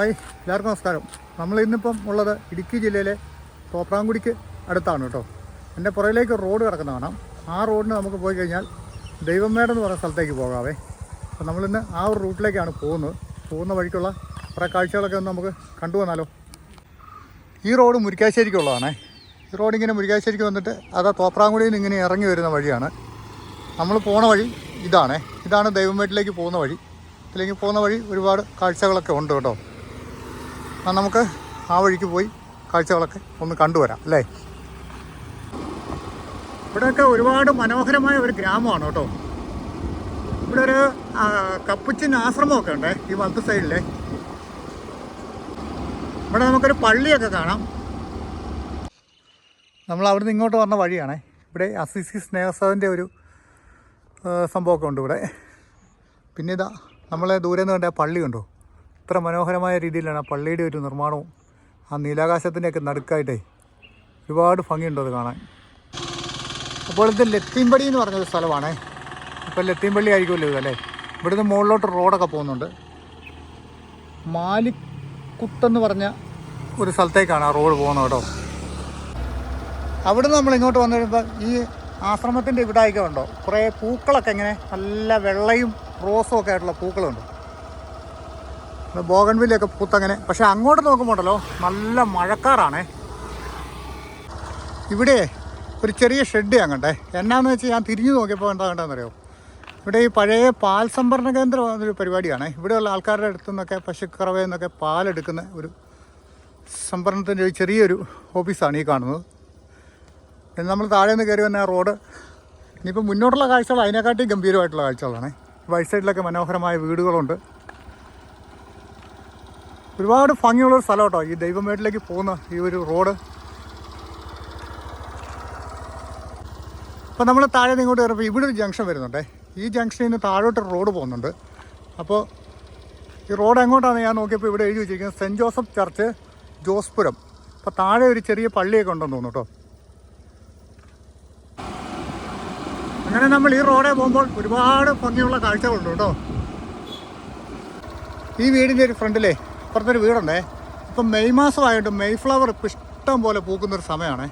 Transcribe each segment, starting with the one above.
Hi എല്ലാവർക്കും നമസ്കാരം. നമ്മൾ ഇന്നിപ്പം ഉള്ളത് ഇടുക്കി ജില്ലയിലെ തോപ്രാങ്കുടിക്ക് അടുത്താണ് കേട്ടോ. എന്റെ പുറകിലേക്ക് റോഡ് കിടക്കുന്ന കാണാം. ആ റോഡിന് നമുക്ക് പോയി കഴിഞ്ഞാൽ ദൈവമേട് എന്ന് പറയുന്ന സ്ഥലത്തേക്ക് പോകാവേ. അപ്പോൾ നമ്മളിന്ന് ആ ഒരു റൂട്ടിലേക്കാണ് പോകുന്നത്. പോകുന്ന വഴിക്കുള്ള കുറേ കാഴ്ചകളൊക്കെ ഒന്ന് നമുക്ക് കണ്ടു വന്നാലോ. ഈ റോഡ് മുരിക്കാശ്ശേരിക്കുള്ളതാണേ ഈ റോഡ് ഇങ്ങനെ മുരിക്കാശ്ശേരിക്ക് വന്നിട്ട് അതാ തോപ്രാങ്കുടിയിൽ നിന്ന് ഇങ്ങനെ ഇറങ്ങി വരുന്ന വഴിയാണ്. നമ്മൾ പോണ വഴി ഇതാണേ. ഇതാണ് ദൈവമേട്ടിലേക്ക് പോകുന്ന വഴി. അല്ലെങ്കിൽ പോകുന്ന വഴി ഒരുപാട് കാഴ്ചകളൊക്കെ ഉണ്ട് കേട്ടോ. നമുക്ക് ആ വഴിക്ക് പോയി കാഴ്ചകളൊക്കെ ഒന്ന് കണ്ടുവരാം അല്ലേ? ഇവിടെയൊക്കെ ഒരുപാട് മനോഹരമായ ഒരു ഗ്രാമമാണ് കേട്ടോ. ഇവിടെ ഒരു കപ്പുച്ചിൻ ആശ്രമമൊക്കെ ഉണ്ട് ഈ വലത്ത് സൈഡിലെ. ഇവിടെ നമുക്കൊരു പള്ളിയൊക്കെ കാണാം. നമ്മൾ അവിടുന്ന് ഇങ്ങോട്ട് വന്ന വഴിയാണേ. ഇവിടെ അസിസി സ്നേഹസവന്റെ ഒരു സംഭവമൊക്കെ ഉണ്ട് ഇവിടെ. പിന്നെ ഇതാ നമ്മളെ ദൂരെ നിന്ന് കണ്ട പള്ളിയുണ്ടോ ഇത്ര മനോഹരമായ രീതിയിലാണ് ആ പള്ളിയുടെ ഒരു നിർമ്മാണവും ആ നീലാകാശത്തിന്റെയൊക്കെ നടുക്കായിട്ടേ ഒരുപാട് ഭംഗിയുണ്ട് അത് കാണാൻ. അപ്പോൾ ഇത് ലത്തീമ്പടി എന്ന് പറഞ്ഞൊരു സ്ഥലമാണേ. ഇപ്പോൾ ലത്തീമ്പള്ളി ആയിരിക്കുമല്ലോ ഇതല്ലേ ഇവിടുന്ന് മുകളിലോട്ട് റോഡൊക്കെ പോകുന്നുണ്ട്. മാലിക്കുത്തെന്ന് പറഞ്ഞ ഒരു സ്ഥലത്തേക്കാണ് ആ റോഡ് പോകുന്നത് കേട്ടോ. അവിടുന്ന് നമ്മൾ ഇങ്ങോട്ട് വന്നു കഴിയുമ്പോൾ ഈ ആശ്രമത്തിന്റെ ഇവിടായിക്കുണ്ടോ കുറേ പൂക്കളൊക്കെ ഇങ്ങനെ നല്ല വെള്ളയും റോസും ഒക്കെ ആയിട്ടുള്ള പൂക്കളുണ്ട്. ബോഗൺവില്ലൊക്കെ പൂത്തങ്ങനെ. പക്ഷെ അങ്ങോട്ട് നോക്കുമ്പോണ്ടല്ലോ നല്ല മഴക്കാറാണേ. ഇവിടെ ഒരു ചെറിയ ഷെഡ് ഞാൻ എന്നാന്ന് വെച്ചാൽ ഞാൻ തിരിഞ്ഞു നോക്കിയപ്പോൾ എന്താ അറിയോ ഇവിടെ ഈ പഴയ പാൽ സംഭരണ കേന്ദ്രം എന്നൊരു പരിപാടിയാണ്. ഇവിടെയുള്ള ആൾക്കാരുടെ അടുത്തു നിന്നൊക്കെ പശുക്കറവയിൽ നിന്നൊക്കെ പാലെടുക്കുന്ന ഒരു സംഭരണത്തിന്റെ ഒരു ചെറിയൊരു ഓഫീസാണ് ഈ കാണുന്നത്. പിന്നെ നമ്മൾ താഴെ നിന്ന് കയറി വന്ന റോഡ് ഇനിയിപ്പോൾ മുന്നോട്ടുള്ള കാഴ്ചകൾ അതിനെക്കാട്ടി ഗംഭീരമായിട്ടുള്ള കാഴ്ചകളാണ്. വൈറ്റ് സൈഡിലൊക്കെ മനോഹരമായ വീടുകളുണ്ട്. ഒരുപാട് ഭംഗിയുള്ളൊരു സ്ഥലം കേട്ടോ. ഈ ദൈവമേട്ടിലേക്ക് പോകുന്ന ഈ ഒരു റോഡ്. അപ്പോൾ നമ്മൾ താഴെ ഇങ്ങോട്ട് കയറുമ്പോൾ ഇവിടെ ഒരു ജംഗ്ഷൻ വരുന്നുണ്ടേ. ഈ ജംഗ്ഷനിൽ നിന്ന് താഴോട്ട് റോഡ് പോകുന്നുണ്ട്. അപ്പോൾ ഈ റോഡ് എങ്ങോട്ടാണ് ഞാൻ നോക്കിയപ്പോൾ ഇവിടെ എഴുതി വെച്ചിരിക്കുന്നത് സെന്റ് ജോസഫ് ചർച്ച് ജോസ്പുരം. അപ്പോൾ താഴെ ഒരു ചെറിയ പള്ളിയൊക്കെ ഉണ്ടെന്ന് തോന്നുന്നു കേട്ടോ. അങ്ങനെ നമ്മൾ ഈ റോഡേ പോകുമ്പോൾ ഒരുപാട് ഭംഗിയുള്ള കാഴ്ചകളുണ്ട് കേട്ടോ. ഈ വീടിന്റെ ഒരു ഫ്രണ്ടിലേ അപ്പുറത്തൊരു വീടുണ്ടേ. ഇപ്പം മെയ് മാസമായിട്ട് മെയ് ഫ്ലവർ ഇപ്പം ഇഷ്ടം പോലെ പൂക്കുന്നൊരു സമയമാണേ.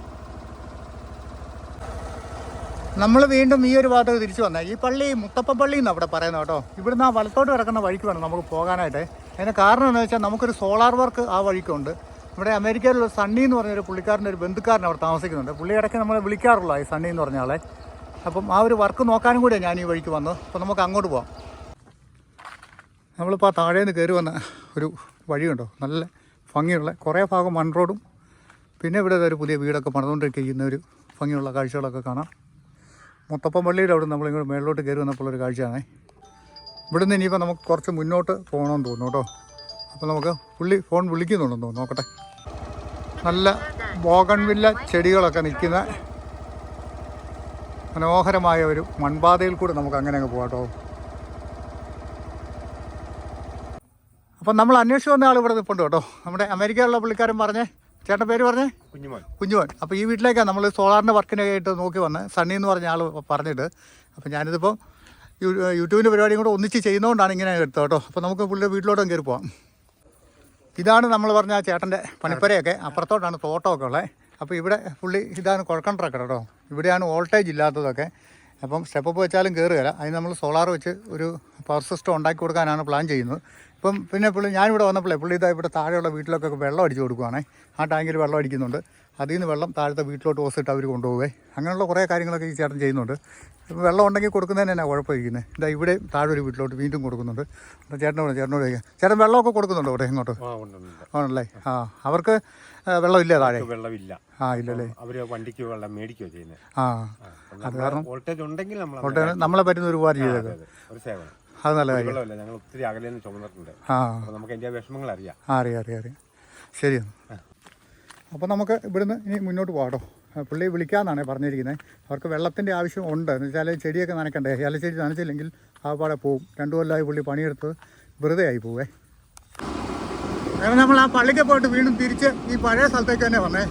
നമ്മൾ വീണ്ടും ഈ ഒരു ഭാഗത്തേക്ക് തിരിച്ചു വന്നേ. ഈ പള്ളി മുത്തപ്പ പള്ളി എന്നാണ് അവിടെ പറയുന്നത് കേട്ടോ. ഇവിടുന്ന് ആ വലത്തോട്ട് കിടക്കുന്ന വഴിക്ക് വേണം നമുക്ക് പോകാനായിട്ട്. അതിന് കാരണം എന്താണെന്ന് വെച്ചാൽ നമുക്കൊരു സോളാർ വർക്ക് ആ വഴിക്കുണ്ട്. ഇവിടെ അമേരിക്കയിലുള്ള സണ്ണി എന്ന് പറഞ്ഞൊരു പുള്ളിക്കാരന്റെ ഒരു ബന്ധുക്കാരൻ അവിടെ താമസിക്കുന്നുണ്ട്. പുള്ളി ഇടയ്ക്ക് നമ്മളെ വിളിക്കാറുള്ള ഈ സണ്ണി എന്ന് പറഞ്ഞ ആളെ. അപ്പം ആ ഒരു വർക്ക് നോക്കാനും കൂടിയാണ് ഞാൻ ഈ വഴിക്ക് വന്നത്. അപ്പോൾ നമുക്ക് അങ്ങോട്ട് പോവാം. നമ്മളിപ്പോൾ ആ താഴേന്ന് കയറി വന്ന ഒരു വഴിയുണ്ടോ? നല്ല ഭംഗിയുള്ള കുറേ ഭാഗം മൺ റോഡും പിന്നെ ഇവിടെ ഒരു പുതിയ വീടൊക്കെ പണിതുകൊണ്ടിരിക്കുന്ന ഒരു ഭംഗിയുള്ള കാഴ്ചകളൊക്കെ കാണാം. മുത്തപ്പം പള്ളിയുടെ അവിടെ നമ്മൾ ഇങ്ങോട്ട് മേളിലോട്ട് കയറി വന്നപ്പോൾ ഒരു കാഴ്ചയാണേ. ഇവിടുന്ന് ഇനിയിപ്പോൾ നമുക്ക് കുറച്ച് മുന്നോട്ട് പോകണമെന്ന് തോന്നുന്നു കേട്ടോ. അപ്പോൾ നമുക്ക് പുള്ളി ഫോൺ വിളിക്കുന്നുണ്ടെന്ന് തോന്നുന്നു. നോക്കട്ടെ. നല്ല ബോഗൺവില്ല ചെടികളൊക്കെ നിൽക്കുന്ന മനോഹരമായ ഒരു മൺപാതയിൽ കൂടെ നമുക്ക് അങ്ങനെ അങ്ങ് പോകാം കേട്ടോ. അപ്പം നമ്മൾ അന്വേഷിച്ച് വന്ന ആൾ ഇവിടെ നിൽപ്പുണ്ട് കേട്ടോ. നമ്മുടെ അമേരിക്കയിലുള്ള പുള്ളിക്കാരൻ പറഞ്ഞേ. ചേട്ടൻ പേര് പറഞ്ഞേ? കുഞ്ഞുമോൻ. കുഞ്ഞുമോൻ. അപ്പോൾ ഈ വീട്ടിലേക്കാണ് നമ്മൾ സോളാറിന്റെ വർക്കിനായിട്ട് നോക്കി വന്ന്. സണ്ണി എന്ന് പറഞ്ഞ ആൾ പറഞ്ഞിട്ട്. അപ്പോൾ ഞാനിതിപ്പോൾ യൂട്യൂബിന്റെ പരിപാടിയും കൂടെ ഒന്നിച്ച് ചെയ്യുന്നതുകൊണ്ടാണ് ഇങ്ങനെ എടുത്തത് കേട്ടോ. അപ്പോൾ നമുക്ക് പുള്ളിയുടെ വീട്ടിലോട്ടും കയറി പോവാം. ഇതാണ് നമ്മൾ പറഞ്ഞ ആ ചേട്ടന്റെ പണിപ്പരയൊക്കെ. അപ്പുറത്തോട്ടാണ് തോട്ടമൊക്കെ ഉള്ളത് അപ്പോൾ ഇവിടെ പുള്ളി ഇതാണ് കുഴക്കണ്ടൊക്കെ കേട്ടോ. ഇവിടെയാണ് വോൾട്ടേജ് ഇല്ലാത്തതൊക്കെ. അപ്പം സ്റ്റെപ്പ് വെച്ചാലും കയറുകയില്ല അതിന് നമ്മൾ സോളാർ വെച്ച് ഒരു പവർ സിസ്റ്റം ഉണ്ടാക്കി കൊടുക്കാനാണ് പ്ലാൻ ചെയ്യുന്നത്. ഇപ്പം പിന്നെ പുള്ളി ഞാനിവിടെ വന്നപ്പോഴേ പുള്ളി ഇതാ ഇവിടെ താഴെയുള്ള വീട്ടിലൊക്കെ വെള്ളം അടിച്ചു കൊടുക്കുവാണേ. ആ ടാങ്കിൽ വെള്ളം അടിക്കുന്നുണ്ട്. അതിൽ നിന്ന് വെള്ളം താഴത്തെ വീട്ടിലോട്ട് ഓസിട്ട് അവർ കൊണ്ടുപോവേ. അങ്ങനെയുള്ള കുറേ കാര്യങ്ങളൊക്കെ ഈ ചേട്ടൻ ചെയ്യുന്നുണ്ട്. ഇപ്പം വെള്ളം ഉണ്ടെങ്കിൽ കൊടുക്കുന്നതിന് തന്നെ കുഴപ്പമിരിക്കുന്നത് ഇതാ ഇവിടെ താഴെ ഒരു വീട്ടിലോട്ട് വീണ്ടും കൊടുക്കുന്നുണ്ട്. അപ്പോൾ ചേട്ടനോട് ചേട്ടനോട് ചോദിക്കാം ചേട്ടൻ വെള്ളമൊക്കെ കൊടുക്കുന്നുണ്ടോ ഇവിടെ ഇങ്ങോട്ട്? ആണല്ലേ? ആ അവർക്ക് വെള്ളം വെള്ളമില്ല താഴെ? വെള്ളമില്ല. ആ ഇല്ലല്ലേ. അവർ വണ്ടിക്ക് വെള്ളം മേടിക്കുകയോ ചെയ്യുന്നത് ആ അത് കാരണം വോൾട്ടേജ് ഉണ്ടെങ്കിൽ നമ്മളെ പറ്റുന്ന ഒരുപാട് ചെയ്തത് ഒരു സേവനം. അത് നല്ല കാര്യം. വെള്ളമില്ല ഞങ്ങൾ ഒത്തിരി അകലെ നിന്ന് ചുമന്നിട്ടുണ്ട്. ആ. അപ്പോൾ നമുക്ക് അതിന്റെ വിഷമങ്ങൾ അറിയാം. ആ അറിയാം അറിയാം അറിയാം. ശരി അപ്പോൾ നമുക്ക് ഇവിടുന്ന് ഇനി മുന്നോട്ട് പോകാം കേട്ടോ. പുള്ളി വിളിക്കാമെന്നാണ് പറഞ്ഞിരിക്കുന്നത് അവർക്ക് വെള്ളത്തിന്റെ ആവശ്യം ഉണ്ട്. എന്ന് വെച്ചാൽ ചെടിയൊക്കെ നനയ്ക്കണ്ടേ ചെടി നനച്ചില്ലെങ്കിൽ ആ പാടെ പോവും. രണ്ടു കൊല്ലമായി പുള്ളി പണിയെടുത്ത് വെറുതെ ആയി പോവേ. അങ്ങനെ നമ്മൾ ആ പള്ളിക്ക് പോയിട്ട് വീണ്ടും തിരിച്ച് ഈ പഴയ സ്ഥലത്തേക്ക് തന്നെ വന്നേ.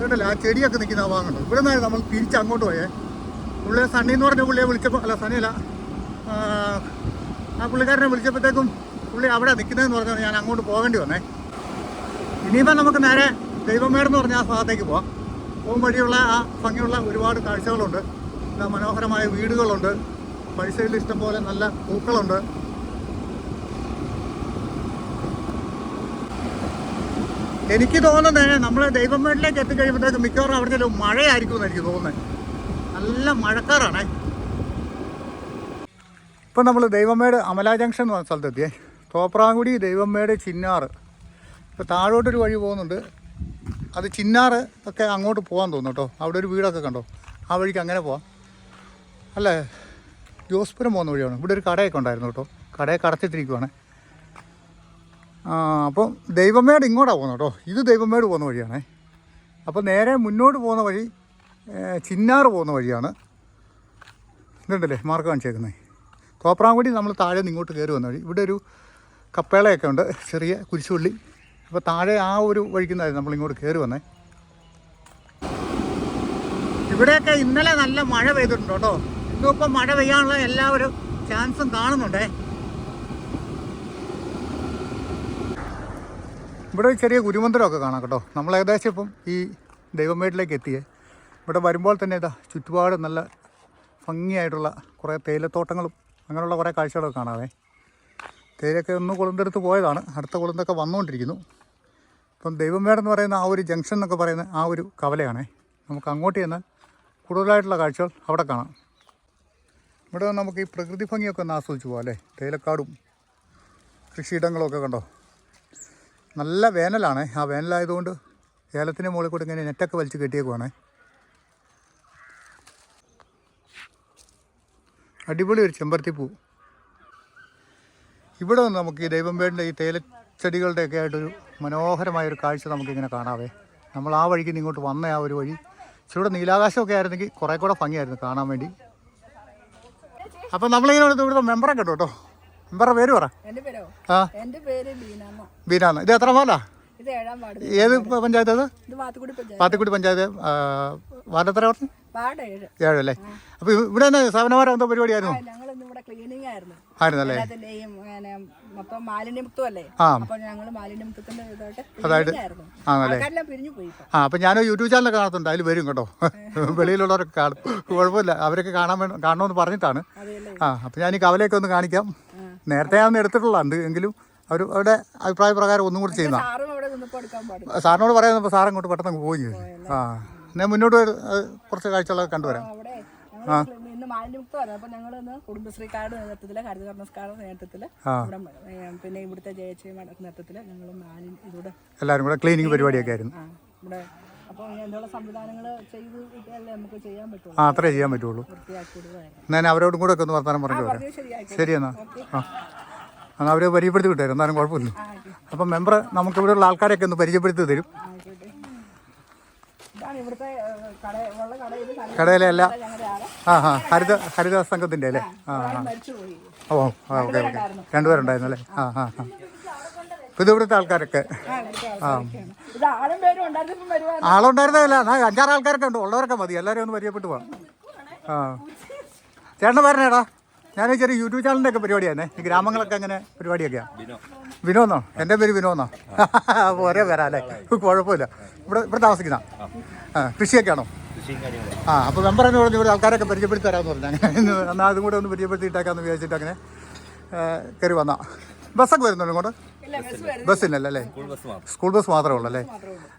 കേട്ടല്ലേ? ആ ചെടിയൊക്കെ നിൽക്കുന്ന ആ ഇവിടെ നിന്നാണ് നമ്മൾ തിരിച്ച് അങ്ങോട്ട് പോയേ. പുള്ളിയെ സണ്ണി എന്ന് പറഞ്ഞ പുള്ളിയെ വിളിച്ചപ്പോൾ അല്ല സണ്ണിയല്ല. ആ, ആ പുള്ളിക്കാരനെ വിളിച്ചപ്പോഴത്തേക്കും പുള്ളി അവിടെ നിൽക്കുന്നതെന്ന് പറഞ്ഞാൽ ഞാൻ അങ്ങോട്ട് പോകേണ്ടി വന്നേ. ഇനിയിപ്പോൾ നമുക്ക് നേരെ ദൈവമേടെന്ന് പറഞ്ഞ ആ ഭാഗത്തേക്ക് പോവാം. പോകും വഴിയുള്ള ആ ഭംഗിയുള്ള ഒരുപാട് കാഴ്ചകളുണ്ട്. മനോഹരമായ വീടുകളുണ്ട്. പൈസയിൽ ഇഷ്ടംപോലെ നല്ല പൂക്കളുണ്ട്. എനിക്ക് തോന്നുന്നത് നമ്മൾ ദൈവമേടിലേക്ക് എത്തിക്കഴിയുമ്പോഴത്തേക്ക് മിക്കവാറും അവിടെ ഒരു മഴയായിരിക്കും എന്ന് എനിക്ക് തോന്നുന്നത്. നല്ല മഴക്കാറാണേ. ഇപ്പം നമ്മൾ ദൈവമേട് അമല ജംഗ്ഷൻ എന്ന് പറഞ്ഞ സ്ഥലത്തെത്തിയേ തോപ്രാങ്കുടി ദൈവമേട് ചിന്നാറ് ഇപ്പോൾ താഴോട്ടൊരു വഴി പോകുന്നുണ്ട്. അത് ചിന്നാറ് ഒക്കെ അങ്ങോട്ട് പോകാൻ തോന്നുന്നു കേട്ടോ. അവിടെ ഒരു വീടൊക്കെ കണ്ടോ? ആ വഴിക്ക് അങ്ങനെ പോവാം. അല്ലേ? ജോസ്പുരം പോകുന്ന വഴിയാണ്. ഇവിടെ ഒരു കടയൊക്കെ ഉണ്ടായിരുന്നു കേട്ടോ. കടയൊക്കെ അടച്ചിട്ടിരിക്കുവാണ് അപ്പം ദൈവമേട് ഇങ്ങോട്ടാണ് പോകുന്നത് കേട്ടോ. ഇത് ദൈവമേട് പോകുന്ന വഴിയാണേ. അപ്പോൾ നേരെ മുന്നോട്ട് പോകുന്ന വഴി ചിന്നാറ് പോകുന്ന വഴിയാണ്. ഇതുണ്ടല്ലേ? മാർക്ക് കാണിച്ചേക്കുന്നത് തോപ്രാങ്കുടി നമ്മൾ താഴെ ഇങ്ങോട്ട് കയറി വന്ന വഴി. ഇവിടെ ഒരു കപ്പേളയൊക്കെ ഉണ്ട് ചെറിയ കുരിശുള്ളി അപ്പോൾ താഴെ ആ ഒരു വഴിക്കുന്നായിരുന്നു നമ്മൾ ഇങ്ങോട്ട് കയറി വന്നേ. ഇവിടെയൊക്കെ ഇന്നലെ നല്ല മഴ പെയ്തിട്ടുണ്ട് കേട്ടോ. ഇതിപ്പോൾ മഴ പെയ്യാനുള്ള എല്ലാവരും ചാൻസും കാണുന്നുണ്ടേ. ഇവിടെ ഒരു ചെറിയ ഗുരുമന്ദിരമൊക്കെ കാണാം കേട്ടോ. നമ്മൾ ഏകദേശം ഇപ്പം ഈ ദൈവമേട്ടിലേക്ക് എത്തിയേ. ഇവിടെ വരുമ്പോൾ തന്നെ ഇതാ ചുറ്റുപാട് നല്ല ഭംഗിയായിട്ടുള്ള കുറേ തേയിലത്തോട്ടങ്ങളും അങ്ങനെയുള്ള കുറേ കാഴ്ചകളൊക്കെ കാണാവേ. തേയിലൊക്കെ ഒന്ന് കൊളുന്തെടുത്ത് പോയതാണ്. അടുത്ത കൊളുന്തൊക്കെ വന്നുകൊണ്ടിരിക്കുന്നു. ഇപ്പം ദൈവമേടെന്ന് പറയുന്ന ആ ഒരു ജംഗ്ഷൻ എന്നൊക്കെ പറയുന്ന ആ ഒരു കവലയാണേ. നമുക്ക് അങ്ങോട്ട് ചെന്നാൽ കൂടുതലായിട്ടുള്ള കാഴ്ചകൾ അവിടെ കാണാം. ഇവിടെ നമുക്ക് ഈ പ്രകൃതി ഭംഗിയൊക്കെ ഒന്ന് ആസ്വദിച്ച് പോകാം അല്ലേ? തേയിലക്കാടും കൃഷിയിടങ്ങളൊക്കെ കണ്ടോ? നല്ല വേനലാണ്. ആ വേനലായതുകൊണ്ട് ഏലത്തിന്റെ മുകളിൽ കൂടെ ഇങ്ങനെ നെറ്റൊക്കെ വലിച്ച് കെട്ടിയേക്കുവാണേ. അടിപൊളി ഒരു ചെമ്പരത്തി പൂ. ഇവിടെ വന്ന് നമുക്ക് ഈ ദൈവം വേണ്ട ഈ തേലച്ചെടികളുടെയൊക്കെ ആയിട്ടൊരു മനോഹരമായൊരു കാഴ്ച നമുക്കിങ്ങനെ കാണാവേ. നമ്മൾ ആ വഴിക്ക് ഇങ്ങോട്ട് വന്ന ആ ഒരു വഴി. ഇച്ചിരൂടെ നീലാകാശമൊക്കെ ആയിരുന്നെങ്കിൽ കുറേ കൂടെ ഭംഗിയായിരുന്നു കാണാൻ വേണ്ടി. അപ്പം നമ്മളിങ്ങനെ ഇവിടുത്തെ മെമ്പറെ കേട്ടോ കേട്ടോ. മെമ്പറെ പേര് പറ. ആ. ബീനാന്ന് ഇത് എത്ര മാലാ ഏത് പഞ്ചായത്ത് അത്? പാത്തിക്കുടി പഞ്ചായത്ത്. വാർഡ് എത്ര പറഞ്ഞു? വാർഡ് ഏഴ്. ഏഴല്ലേ? അപ്പോൾ ഇവിടെ തന്നെ സേവനവാരം എന്തോ പരിപാടിയായിരുന്നു? ഇവിടെ ക്ലീനിങ് ആയിരുന്നു. ആയിരുന്നല്ലേ? എല്ലാത്തിന്റെയും പിന്നെ മൊത്തം മാലിന്യമുക്തമല്ലേ? ആ. അപ്പൊ ഞങ്ങൾ ഇതായിട്ട് ആണല്ലേ? ആൾക്കാരെല്ലാം പിരിഞ്ഞു പോയി ഇപ്പൊ. ആ അപ്പം ഞാൻ യൂട്യൂബ് ചാനലൊക്കെ കാണത്തുണ്ട്. അതിൽ വരും കേട്ടോ. വെളിയിലുള്ളവരൊക്കെ കാണും. കുഴപ്പമില്ല. അവരൊക്കെ കാണാൻ വേണം കാണണമെന്ന് പറഞ്ഞിട്ടാണ്. അതെയല്ലേ? ആ അപ്പം ഞാൻ ഈ കവലയൊക്കെ ഒന്ന് കാണിക്കാം. നേരത്തെ ഞാൻ എടുത്തിട്ടുള്ളതുണ്ട് എങ്കിലും അവർ അവരുടെ അഭിപ്രായ പ്രകാരം ഒന്നും കൂടി ചെയ്യുന്ന സാറും അവിടെ എടുക്കാൻ പാടില്ല. സാറിനോട് പറയാൻ സാർ അങ്ങോട്ട് പെട്ടെന്ന് അങ്ങ് പോയി. ആ. ഞാൻ മുന്നോട്ട് കുറച്ച് കാഴ്ചകളൊക്കെ കണ്ടുവരാം. ഞങ്ങൾ ഇന്ന് മാലിന്യമുക്തമായിരുന്നു അപ്പൊ ഞങ്ങൾ ഇന്ന് കാർഡ് നേതൃത്വത്തിൽ നേതൃത്വത്തിൽ പിന്നെ ഇവിടുത്തെ ജയച്ചയുടെ നേതൃത്വത്തിൽ ഞങ്ങൾ മാലിന്യം ഇതിവിടെ എല്ലാവരും കൂടെ ക്ലീനിങ് പരിപാടിയൊക്കെ ആയിരുന്നു. ആ ഇവിടെ അപ്പോൾ എന്നുള്ള സംവിധാനങ്ങൾ ചെയ്ത് ഇട്ടല്ലേ നമുക്ക് ചെയ്യാൻ പറ്റുള്ളൂ. ആ അത്രേ ചെയ്യാൻ പറ്റുള്ളൂ. ഞാൻ അവരോടും കൂടെ ഒക്കെ ഒന്ന് വർത്തമാനം പറഞ്ഞു വരാം ശരി എന്നാ. ആ. എന്നാൽ അവരെ പരിചയപ്പെടുത്തി വിട്ടായിരുന്നു എന്നാലും കുഴപ്പമില്ല. അപ്പം മെമ്പർ നമുക്ക് ഇവിടെയുള്ള ആൾക്കാരെയൊക്കെ ഒന്ന് പരിചയപ്പെടുത്തി തരും. ഇവിടുത്തെ ഏ, ഉള്ള കടയിൽ കടയിലെ ആ ആ ഹരിത ഹരിത സംഘത്തിന്റെ അല്ലേ? ആ മരിച്ചുപോയി ഓ ആ ഓക്കെ ഓക്കെ രണ്ടുപേരുണ്ടായിരുന്നു. അല്ലേ? ആ ആ ആ. ഇപ്പം ഇത് ഇവിടുത്തെ ആൾക്കാരൊക്കെ. ആ ആളുണ്ടായിരുന്നില്ല അഞ്ചാറ് ആൾക്കാരൊക്കെ ഉണ്ട്. ഉള്ളവരൊക്കെ മതി. എല്ലാവരും ഒന്ന് പരിചയപ്പെട്ടു പോവാം. ആ. ചേട്ടൻ പറഞ്ഞേടാ ഞാൻ ചെറിയ യൂട്യൂബ് ചാനലിന്റെ ഒക്കെ പരിപാടിയാണ് ഈ ഗ്രാമങ്ങളൊക്കെ അങ്ങനെ പരിപാടിയൊക്കെയാണ് വിനോദോ? എന്റെ പേര് വിനോദോ? ഒരേ പേരാ കുഴപ്പമില്ല. ഇവിടെ ഇവിടെ താമസിക്കുന്ന? ആ കൃഷിയൊക്കെയാണോ? ആ അപ്പോൾ എന്ന് പറഞ്ഞു ഇവിടെ ആൾക്കാരൊക്കെ പരിചയപ്പെടുത്തി തരാമെന്ന് പറഞ്ഞു. അങ്ങനെ എന്നാൽ അതും കൂടെ ഒന്ന് പരിചയപ്പെടുത്തിയിട്ടേക്കാന്ന് വിചാരിച്ചിട്ട് അങ്ങനെ കയറി വന്നാ. ബസ്സൊക്കെ വരുന്നുണ്ട് ഇങ്ങോട്ട്? ബസ് അല്ലേ? സ്കൂൾ ബസ് മാത്രമേ ഉള്ളൂ അല്ലേ?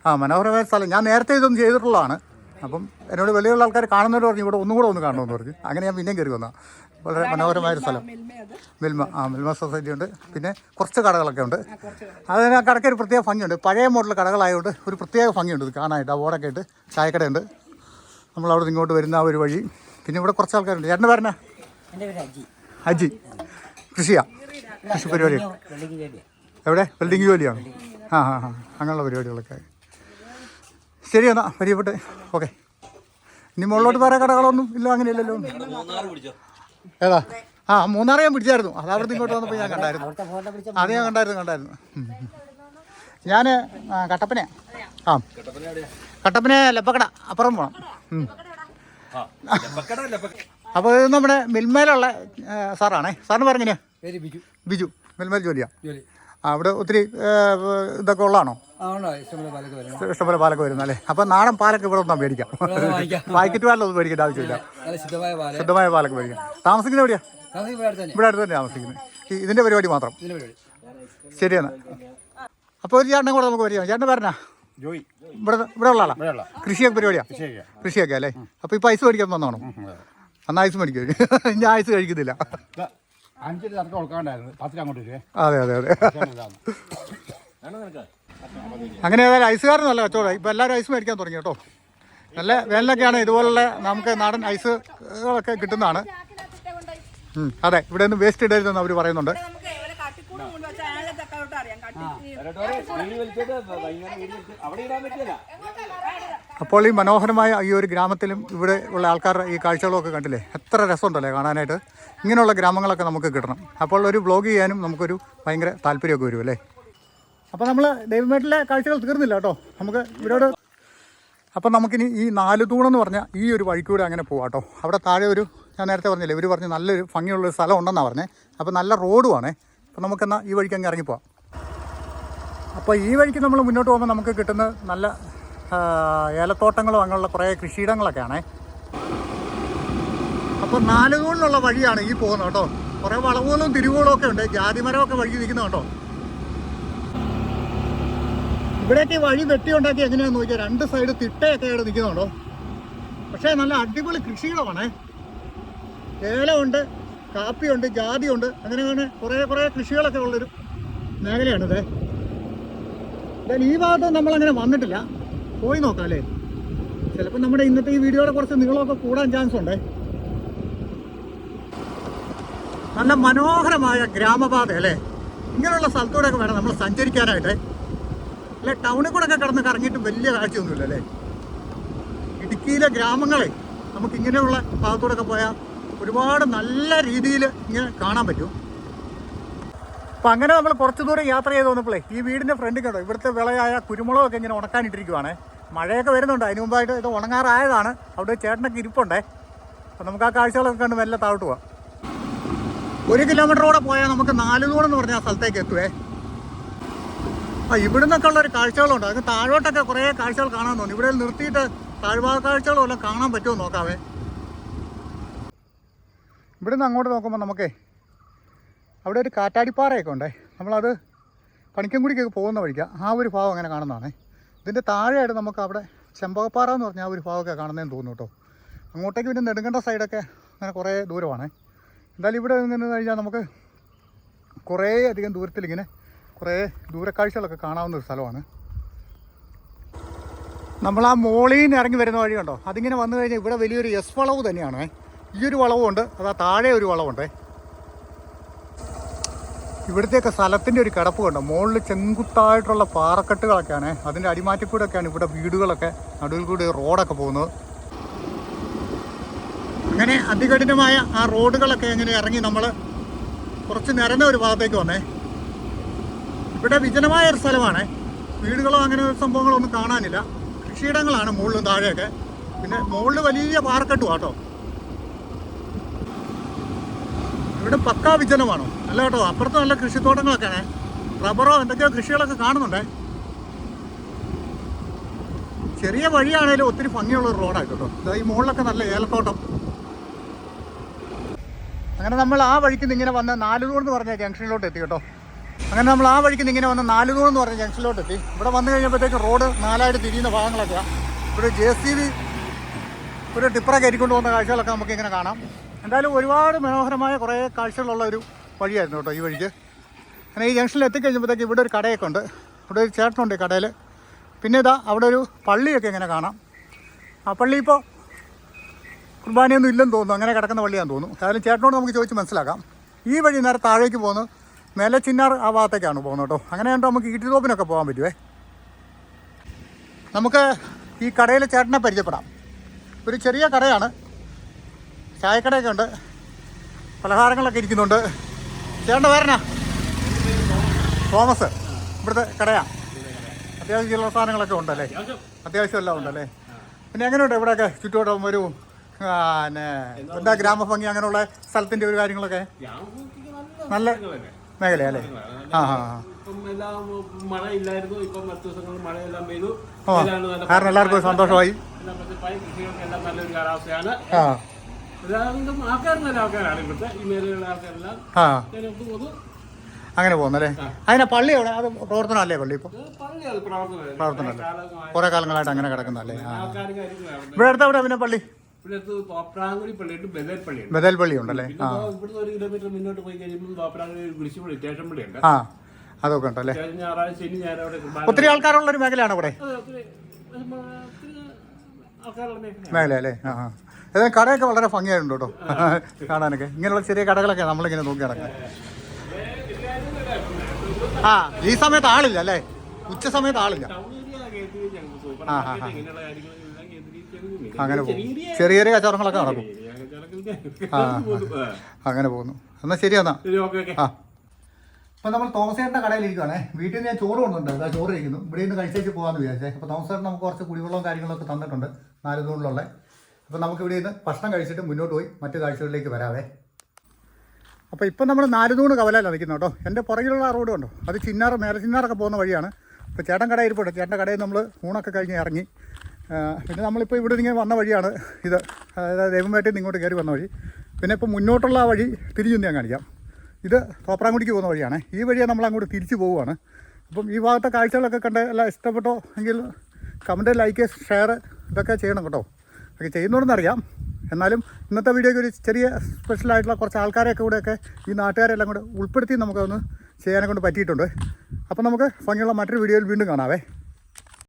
ആ മനോഹരമായ സ്ഥലം. ഞാൻ നേരത്തെ ഇതൊന്നും ചെയ്തിട്ടുള്ളതാണ്. അപ്പം എന്നോട് വലിയ ആൾക്കാർ കാണുന്നവർ പറഞ്ഞു ഇവിടെ ഒന്നും കൂടെ ഒന്ന് കാണണമെന്ന് പറഞ്ഞു. അങ്ങനെ ഞാൻ പിന്നെയും കയറി വന്നാ. വളരെ മനോഹരമായ ഒരു സ്ഥലം. മിൽമ ആ മിൽമ സൊസൈറ്റി ഉണ്ട്. പിന്നെ കുറച്ച് കടകളൊക്കെ ഉണ്ട്. ആ കുറച്ച് അതിന് ആ കടയ്ക്ക് ഒരു പ്രത്യേക ഭംഗിയുണ്ട്. പഴയ മോഡൽ കടകളായതുകൊണ്ട് ഒരു പ്രത്യേക ഭംഗിയുണ്ട് ഇത് കാണാനായിട്ട്. ആ ബോർഡൊക്കെ ഇട്ട് ചായക്കടയുണ്ട്. നമ്മൾ അവിടെ നിന്ന് ഇങ്ങോട്ട് വരുന്ന ആ ഒരു വഴി. പിന്നെ ഇവിടെ കുറച്ച് ആൾക്കാരുണ്ട്. ചേട്ടന്റെ പേരനാ എന്റെ പേര് അജി. കൃഷിയാ? കൃഷി പരിപാടി എവിടെ? വെൽഡിങ് ജോലിയാണ് ആ ആ ആ. അങ്ങനെയുള്ള പരിപാടികളൊക്കെ. ശരി എന്നാ പരിചയപ്പെട്ട്. ഓക്കെ. ഇനി മുകളിലോട്ട് വേറെ കടകളൊന്നും ഇല്ല അങ്ങനെയല്ലല്ലോ. ഏതാ? ആ മൂന്നാറ് ഞാൻ പിടിച്ചായിരുന്നു. അത് അവിടുന്ന് ഇങ്ങോട്ട് വന്നപ്പോൾ ഞാൻ കണ്ടായിരുന്നു. അത് ഞാൻ കണ്ടായിരുന്നു കണ്ടായിരുന്നു. ഞാൻ കട്ടപ്പന ആ കട്ടപ്പന ലപ്പക്കട അപ്പുറം പോകണം. അപ്പോൾ ഇത് നമ്മുടെ മിൽമയിലുള്ള സാറാണേ. സാറിന് പറഞ്ഞിനെ? പേര് ബിജു. ബിജു. മിൽമയിൽ ജോലിയാണ് ജോലി. അവിടെ ഒത്തിരി ഇതൊക്കെ ഉള്ളതാണോ? ഇഷ്ടംപോലെ പാലൊക്കെ വരുന്നു. വരുന്നത് അല്ലേ? അപ്പം നാടൻ പാലൊക്കെ ഇവിടെ ഒന്നാ മേടിക്കാം. പാക്കറ്റ് പാലൊന്നും മേടിക്കേണ്ട ആവശ്യമില്ല. നല്ല ശുദ്ധമായ പാൽ. ശുദ്ധമായ പാലൊക്കെ മേടിക്കാം. താമസിക്കുന്നത് എവിടെയാ? താമസിക്കും ഇവിടെ അടുത്ത് തന്നെ. താമസിക്കുന്നത്. ഇതിന്റെ ഇതിന്റെ പരിപാടി മാത്രം. ശരിയെന്നാ. അപ്പോൾ ഒരു ചേട്ടനെ കൂടെ നമുക്ക് പരിചയം. ചേട്ടൻ പറഞ്ഞാ ജോയി. ഇവിടെ ഇവിടെ ഉള്ള ആളാ കൃഷിയൊക്കെ പരിപാടിയാ? കൃഷിയൊക്കെ അല്ലേ? അപ്പോൾ ഇപ്പോൾ ഐസ് മേടിക്കാൻ വന്നോണം അന്ന് ഐസ് മേടിക്കും ഞാൻ ഐസ് കഴിക്കുന്നില്ല. അഞ്ചിന് തർക്കം കൊടുക്കാണ്ടായിരുന്നു. പത്തിന് അങ്ങോട്ട് അതെ അതെ അതെ. അങ്ങനെ ഏതായാലും ഐസുകാരൻ നല്ല കച്ചവടം. ഇപ്പം എല്ലാവരും ഐസ് മേടിക്കാൻ തുടങ്ങി കേട്ടോ. നല്ല വേനലൊക്കെയാണ് ഇതുപോലുള്ള നമുക്ക് നാടൻ ഐസുകളൊക്കെ കിട്ടുന്നതാണ്. അതെ ഇവിടെ നിന്ന് വേസ്റ്റ് ഇടരുതെന്ന് അവർ പറയുന്നുണ്ട്. അപ്പോൾ ഈ മനോഹരമായ ഈ ഒരു ഗ്രാമത്തിലും ഇവിടെ ഉള്ള ആൾക്കാരുടെ ഈ കാഴ്ചകളൊക്കെ കണ്ടില്ലേ? എത്ര രസമുണ്ടല്ലേ കാണാനായിട്ട്? ഇങ്ങനെയുള്ള ഗ്രാമങ്ങളൊക്കെ നമുക്ക് കിട്ടണം. അപ്പോൾ ഒരു ബ്ലോഗ് ചെയ്യാനും നമുക്കൊരു ഭയങ്കര താല്പര്യമൊക്കെ വരും അല്ലേ? അപ്പോൾ നമ്മൾ ദൈവമേട്ടിലെ കാഴ്ചകൾ തീർന്നില്ല കേട്ടോ. നമുക്ക് ഇവരോട് അപ്പം നമുക്കിനി ഈ നാല് തൂണെന്ന് പറഞ്ഞാൽ ഈ ഒരു വഴിക്കൂടെ അങ്ങനെ പോവാം കേട്ടോ. അവിടെ താഴെ ഒരു ഞാൻ നേരത്തെ പറഞ്ഞില്ലേ ഇവർ പറഞ്ഞ് നല്ലൊരു ഭംഗിയുള്ളൊരു സ്ഥലം ഉണ്ടെന്നാണ് പറഞ്ഞത് അപ്പോൾ നല്ല റോഡുമാണേ അപ്പോൾ നമുക്കെന്നാൽ ഈ വഴിക്ക് അങ്ങ് ഇറങ്ങിപ്പോവാം അപ്പോൾ ഈ വഴിക്ക് നമ്മൾ മുന്നോട്ട് പോകുമ്പോൾ നമുക്ക് കിട്ടുന്ന നല്ല ഏലത്തോട്ടങ്ങളും അങ്ങനെയുള്ള കുറേ കൃഷിയിടങ്ങളൊക്കെയാണേ. അപ്പോൾ നാല് തൂണിലുള്ള വഴിയാണ് ഈ പോകുന്നത് കേട്ടോ. കുറേ വളവുകളും തിരിവുകളും ഒക്കെ ഉണ്ട്. ജാതിമരമൊക്കെ വഴി നിൽക്കുന്നത് കേട്ടോ. ഇവിടെയൊക്കെ വഴി വെട്ടിയുണ്ടാക്കി എങ്ങനെയാണെന്ന് നോക്കിയാൽ രണ്ട് സൈഡ് തിട്ടയൊക്കെ ആയിട്ട് നിൽക്കുന്നുണ്ടോ പക്ഷേ നല്ല അടിപൊളി കൃഷികളാണേ. ഏലമുണ്ട് കാപ്പിയുണ്ട് ജാതിയുണ്ട് അങ്ങനെ അങ്ങനെ കുറേ കുറേ കൃഷികളൊക്കെ ഉള്ളൊരു മേഖലയാണിത്. എന്തായാലും ഈ ഭാഗത്ത് നമ്മളങ്ങനെ വന്നിട്ടില്ല. പോയി നോക്കാം അല്ലേ? ചിലപ്പോൾ നമ്മുടെ ഇന്നത്തെ ഈ വീഡിയോയുടെ കുറച്ച് നീളമൊക്കെ കൂടാൻ ചാൻസ് ഉണ്ട്. നല്ല മനോഹരമായ ഗ്രാമപാത അല്ലേ? ഇങ്ങനെയുള്ള സ്ഥലത്തൂടെയൊക്കെ വേണം നമ്മൾ സഞ്ചരിക്കാനായിട്ട്. അല്ലെ ടൗണിൽ കൂടെ ഒക്കെ കിടന്ന് കറങ്ങിയിട്ട് വലിയ കാഴ്ചയൊന്നുമില്ല അല്ലേ? ഇടുക്കിയിലെ ഗ്രാമങ്ങളെ നമുക്ക് ഇങ്ങനെയുള്ള ഭാഗത്തൂടെ ഒക്കെ പോയാൽ ഒരുപാട് നല്ല രീതിയിൽ ഇങ്ങനെ കാണാൻ പറ്റും. അപ്പം അങ്ങനെ നമ്മൾ കുറച്ച് ദൂരം യാത്ര ചെയ്ത് വന്നപ്പോഴേ ഈ വീടിന്റെ ഫ്രണ്ടിൽ കണ്ടോ ഇവിടുത്തെ വിളയായ കുരുമുളകൊക്കെ ഇങ്ങനെ ഉണക്കാനിട്ടിരിക്കുവാണ്. മഴയൊക്കെ വരുന്നുണ്ട് അതിന് മുമ്പായിട്ട് ഇത് ഉണങ്ങാറായതാണ്. അവിടെ ചേട്ടനൊക്കെ ഇരിപ്പുണ്ടേ. അപ്പം നമുക്ക് ആ കാഴ്ചകളൊക്കെ കണ്ട് മെല്ലെ താഴോട്ട് പോവാം. ഒരു കിലോമീറ്ററോടെ പോയാൽ നമുക്ക് നാല് എന്ന് പറഞ്ഞ ആ സ്ഥലത്തേക്ക് എത്തുവേ. ആ ഇവിടുന്നൊക്കെ ഉള്ള ഒരു കാഴ്ചകളുണ്ട്. അതിന് താഴോട്ടൊക്കെ കുറേ കാഴ്ചകൾ കാണാൻ തോന്നുന്നു ഇവിടെ നിർത്തിയിട്ട് താഴ്ഭാഗ കാഴ്ചകളും എല്ലാം കാണാൻ പറ്റുമോ നോക്കാവേ. നിന്ന് അങ്ങോട്ട് നോക്കുമ്പോൾ നമുക്കേ അവിടെ ഒരു കാറ്റാടിപ്പാറയൊക്കെ ഉണ്ടേ. നമ്മളത് പണിക്കൻകുടിക്കൊക്കെ പോകുന്ന വഴിക്കാണ് ആ ഒരു ഭാഗം അങ്ങനെ കാണുന്നതാണേ. ഇതിന്റെ താഴെയായിട്ട് നമുക്ക് അവിടെ ചെമ്പകപ്പാറ എന്ന് പറഞ്ഞാൽ ആ ഒരു ഭാഗമൊക്കെ കാണുന്നതെന്ന് തോന്നുന്നു കേട്ടോ. അങ്ങോട്ടേക്ക് പിന്നെ നെടുങ്കണ്ട സൈഡൊക്കെ അങ്ങനെ കുറേ ദൂരമാണ്. എന്തായാലും ഇവിടെ നിന്ന് കഴിഞ്ഞാൽ നമുക്ക് കുറേ അധികം ദൂരത്തിൽ ഇങ്ങനെ കുറേ ദൂരക്കാഴ്ചകളൊക്കെ കാണാവുന്ന ഒരു സ്ഥലമാണ്. നമ്മൾ ആ മോളിൽ നിന്ന് ഇറങ്ങി വരുന്ന വഴി കണ്ടോ? അതിങ്ങനെ വന്നു കഴിഞ്ഞാൽ ഇവിടെ വലിയൊരു എസ് വളവ് തന്നെയാണ്. ഈ ഒരു വളവുണ്ട് അതാ താഴെ ഒരു വളവുണ്ട് ഇവിടുത്തെയൊക്കെ സ്ഥലത്തിന്റെ ഒരു കിടപ്പ് കണ്ടോ? മുകളിൽ ചെങ്കുത്തായിട്ടുള്ള പാറക്കെട്ടുകളൊക്കെയാണ്. അതിന്റെ അടിമാറ്റിക്കൂടെയൊക്കെയാണ് ഇവിടെ വീടുകളൊക്കെ നടുവിൽ കൂടി റോഡൊക്കെ പോകുന്നത്. അങ്ങനെ അതികഠിനമായ ആ റോഡുകളൊക്കെ എങ്ങനെ ഇറങ്ങി നമ്മൾ കുറച്ച് നിരന്ന ഒരു ഭാഗത്തേക്ക് വന്നേ. ഇവിടെ വിജനമായ ഒരു സ്ഥലമാണ്. വീടുകളോ അങ്ങനെ ഒരു സംഭവങ്ങളോ ഒന്നും കാണാനില്ല. കൃഷിയിടങ്ങളാണ് മുകളിലും താഴെയൊക്കെ. പിന്നെ മുകളിൽ വലിയ പാറക്കെട്ടു കേട്ടോ ഇവിടെ പക്കാ വിജനമാണോ? അല്ല കേട്ടോ അപ്പുറത്ത് നല്ല കൃഷിത്തോട്ടങ്ങളൊക്കെയാണ്. റബ്ബറോ എന്തൊക്കെയോ കൃഷികളൊക്കെ കാണുന്നുണ്ടേ. ചെറിയ വഴിയാണേലും ഒത്തിരി ഭംഗിയുള്ള റോഡാണ് കേട്ടോ. ഈ മുകളിലൊക്കെ നല്ല ഏലത്തോട്ടം. അങ്ങനെ നമ്മൾ ആ വഴിക്ക് നിന്ന് ഇങ്ങനെ വന്ന നാലുനൂർ എന്ന് പറഞ്ഞ ജംഗ്ഷനിലോട്ട് എത്തി കേട്ടോ. അങ്ങനെ നമ്മൾ ആ വഴിക്ക് നിന്ന് ഇങ്ങനെ വന്ന നാലുനൂർ എന്ന് പറഞ്ഞ ജംഗ്ഷനിലോട്ട് എത്തി. ഇവിടെ വന്നു കഴിഞ്ഞപ്പോഴത്തേക്ക് റോഡ് നാലായിട്ട് തിരിയുന്ന ഭാഗങ്ങളൊക്കെയാണ് ഇവിടെ ജെ സി ബി ഒരു ടിപ്പറൊക്കെ കയറ്റിക്കൊണ്ട് പോകുന്ന കാഴ്ചകളൊക്കെ നമുക്ക് ഇങ്ങനെ കാണാം. എന്തായാലും ഒരുപാട് മനോഹരമായ കുറേ കാഴ്ചകളുള്ള ഒരു വഴിയായിരുന്നു കേട്ടോ ഈ വഴിക്ക്. അങ്ങനെ ഈ ജംഗ്ഷനിൽ എത്തിക്കഴിഞ്ഞപ്പോഴത്തേക്ക് ഇവിടെ ഒരു കടയൊക്കെ ഉണ്ട്. ഇവിടെ ഒരു ചേട്ടനുണ്ട് ഈ കടയിൽ പിന്നെ ഇതാ അവിടെ ഒരു പള്ളിയൊക്കെ ഇങ്ങനെ കാണാം. ആ പള്ളി ഇപ്പോൾ കുർബാനയൊന്നും ഇല്ലെന്ന് തോന്നുന്നു. അങ്ങനെ കിടക്കുന്ന പള്ളിയാന്ന് തോന്നുന്നു. ഏതായാലും ചേട്ടനോട് നമുക്ക് ചോദിച്ച് മനസ്സിലാക്കാം. ഈ വഴി നേരെ താഴേക്ക് പോകുന്നു നില ചിന്നാർ ആ ഭാഗത്തേക്കാണ് പോകുന്നത് കേട്ടോ. അങ്ങനെ കണ്ടോ നമുക്ക് ഈട്ടിത്തോപ്പിനൊക്കെ പോകാൻ പറ്റുമേ നമുക്ക് ഈ കടയിലെ ചേട്ടനെ പരിചയപ്പെടാം. ഒരു ചെറിയ കടയാണ്. ചായക്കടയൊക്കെ ഉണ്ട്. പലഹാരങ്ങളൊക്കെ ഇരിക്കുന്നുണ്ട്. ചേട്ടന്റെ പേരനാ തോമസ്. ഇവിടുത്തെ കടയാ. അത്യാവശ്യം ചില സാധനങ്ങളൊക്കെ ഉണ്ടല്ലേ? അത്യാവശ്യം എല്ലാം ഉണ്ടല്ലേ? പിന്നെ എങ്ങനെയുണ്ട് ഇവിടെയൊക്കെ? ചുറ്റുവട്ടം ഒരു എന്താ ഗ്രാമഭംഗി അങ്ങനെയുള്ള സ്ഥലത്തിന്റെ ഒരു കാര്യങ്ങളൊക്കെ? നല്ല മേഖലയല്ലേ? അല്ലേ ആ ആ. ഇപ്പം ഇപ്പം കാരണം എല്ലാവർക്കും സന്തോഷമായി. ആ. അങ്ങനെ പോകുന്നല്ലേ? അതിനെ പള്ളി അവിടെ അത് പ്രവർത്തനമല്ലേ പള്ളി ഇപ്പോൾ പള്ളി പ്രവർത്തനം പ്രവർത്തനമല്ലേ? കുറെ കാലങ്ങളായിട്ട് അങ്ങനെ കിടക്കുന്നല്ലേ ഇവിടെ അടുത്ത് എവിടെ പിന്നെ പള്ളി? ഇവിടുത്തെ തോപ്രാങ്കുടി പള്ളിയുണ്ട് ബദൽ പള്ളിയുണ്ട്. ബദൽ പള്ളി ഉണ്ടല്ലേ ആ. ഇവിടുന്ന് ഒരു കിലോമീറ്റർ മുന്നോട്ട് പോയി കഴിയുമ്പോൾ തോപ്രാങ്കുടി ഒരു കുരിശുപള്ളി സ്റ്റേഷൻ പള്ളിയുണ്ട്. ആ അതൊക്കെ ഉണ്ടല്ലേ? കഴിഞ്ഞ ഞായറാഴ്ച ശനി ഞായർ അവിടെ ഒത്തിരി ആൾക്കാരുള്ള ഒരു മേഖലയാണ് ഇവിടെ? ആൾക്കാരുള്ള മേഖല അല്ലേ ആ ആ. ഏതായാലും കടയൊക്കെ വളരെ ഭംഗിയായിട്ടുണ്ട് കേട്ടോ. കാണാനൊക്കെ. ഇങ്ങനെയുള്ള ചെറിയ കടകളൊക്കെ നമ്മളിങ്ങനെ നോക്കി നടക്കാം. ആ ഈ സമയത്ത് ആളില്ല അല്ലേ? ഉച്ച സമയത്ത് ആളില്ല. ആ, ആ, ആ. അങ്ങനെ പോകും ചെറിയ ചെറിയ കച്ചവടങ്ങളൊക്കെ നടക്കും. ആ, അങ്ങനെ പോകുന്നു. എന്നാൽ ശരി എന്നാ. ശരി ഓക്കെ ആ. ഇപ്പം നമ്മൾ തോമസേട്ടന്റെ കടയിലിരിക്കുവാണേ. വീട്ടിൽ നിന്ന് ഞാൻ ചോറ് കൊണ്ടുണ്ട് അതാ ചോറ് കഴിക്കുന്നു. ഇവിടെ നിന്ന് കഴിച്ചേച്ച് പോകാമെന്ന് വിചാരിച്ചേ. അപ്പോൾ തോമസേട്ടൻ നമുക്ക് കുറച്ച് കുടിവെള്ളവും കാര്യങ്ങളൊക്കെ തന്നിട്ടുണ്ട്. നാല് തൂണിലുള്ള. അപ്പോൾ നമുക്ക് ഇവിടെ നിന്ന് ഭക്ഷണം കഴിച്ചിട്ട് മുന്നോട്ട് പോയി മറ്റു കാഴ്ചകളിലേക്ക് വരാവേ. അപ്പോൾ ഇപ്പം നമ്മൾ നാല് തൂണ് കവലയിലാണ് നിൽക്കുന്നത് കേട്ടോ. എന്റെ പുറകിലുള്ള ആ റോഡ് കണ്ടോ? അത് ചിന്നാറ് മേലെ ചിന്നാറൊക്കെ പോകുന്ന വഴിയാണ്. അപ്പോൾ ചേട്ടൻ കടയിൽ ഇരിപ്പുണ്ട് ചേട്ടന്റെ കടയിൽ നമ്മൾ ഊണൊക്കെ കഴിഞ്ഞ് ഇറങ്ങി പിന്നെ നമ്മളിപ്പോൾ ഇവിടെ ഇങ്ങനെ വന്ന വഴിയാണ് ഇത്. അതായത് ദേവമ്പേട്ടയിൽ നിന്ന് ഇങ്ങോട്ട് കയറി വന്ന വഴി. പിന്നെ ഇപ്പോൾ മുന്നോട്ടുള്ള ആ വഴി തിരിഞ്ഞു ഞാൻ കാണിക്കാം. ഇത് തോപ്രാങ്കുടിക്ക് പോകുന്ന വഴിയാണ്. ഈ വഴിയാണ് നമ്മൾ അങ്ങോട്ട് തിരിച്ചു പോവുകയാണ്. അപ്പം ഈ ഭാഗത്തെ കാഴ്ചകളൊക്കെ കണ്ട് എല്ലാം ഇഷ്ടപ്പെട്ടോ എങ്കിൽ കമന്റ് ലൈക്ക് ഷെയർ ഇതൊക്കെ ചെയ്യണം കേട്ടോ. ഒക്കെ ചെയ്യുന്നുണ്ടെന്നറിയാം എന്നാലും ഇന്നത്തെ വീഡിയോയ്ക്ക് ഒരു ചെറിയ സ്പെഷ്യലായിട്ടുള്ള കുറച്ച് ആൾക്കാരെയൊക്കെ കൂടെയൊക്കെ ഈ നാട്ടുകാരെല്ലാം കൂടെ ഉൾപ്പെടുത്തി നമുക്കൊന്ന് ചെയ്യാനെ കൊണ്ട് പറ്റിയിട്ടുണ്ട്. അപ്പം നമുക്ക് ഭംഗിയുള്ള മറ്റൊരു വീഡിയോയിൽ വീണ്ടും കാണാവേ.